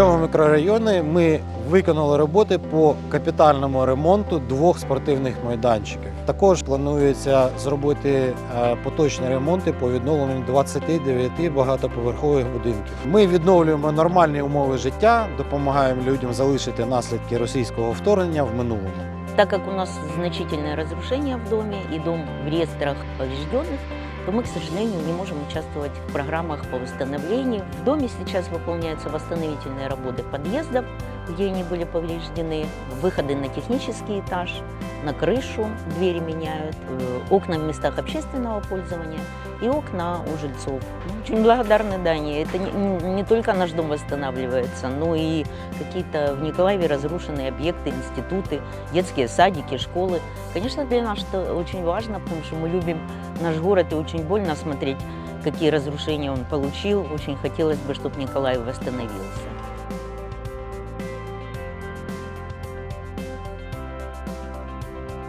цьому мікрорайоні ми виконали роботи по капітальному ремонту двох спортивних майданчиків. Також планується зробити е, поточні ремонти по відновленню 29 багатоповерхових будинків. Ми відновлюємо нормальні умови життя, допомагаємо людям залишити наслідки російського вторгнення в минулому. Так как у нас значительное разрушение в доме и дом в реестрах поврежденных, то мы, к сожалению, не можем участвовать в программах по восстановлению. В доме сейчас выполняются восстановительные работы подъездов, где они были повреждены, выходы на технический этаж, на крышу двери меняют, э, окна в местах общественного пользования и окна у жильцов. Мы Очень благодарны Дании. Это не, не только наш дом восстанавливается, но и какие-то в Николаеве разрушенные объекты, институты, детские садики, школы. Конечно, для нас это очень важно, потому что мы любим наш город и очень больно смотреть, какие разрушения он получил. Очень хотелось бы, чтобы Николаев восстановился.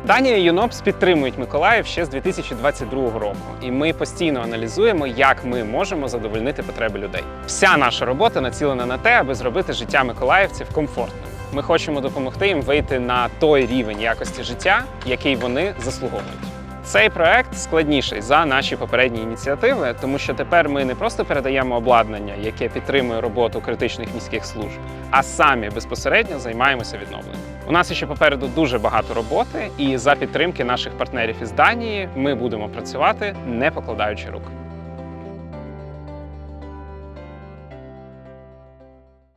Данія ЮНОПС підтримують Миколаїв ще з 2022 року, і ми постійно аналізуємо, як ми можемо задовольнити потреби людей. Вся наша робота націлена на те, аби зробити життя миколаївців комфортним. Ми хочемо допомогти їм вийти на той рівень якості життя, який вони заслуговують. Цей проект складніший за наші попередні ініціативи, тому що тепер ми не просто передаємо обладнання, яке підтримує роботу критичних міських служб, а самі безпосередньо займаємося відновленням. У нас ще попереду дуже багато роботи, і за підтримки наших партнерів із Данії ми будемо працювати, не покладаючи рук.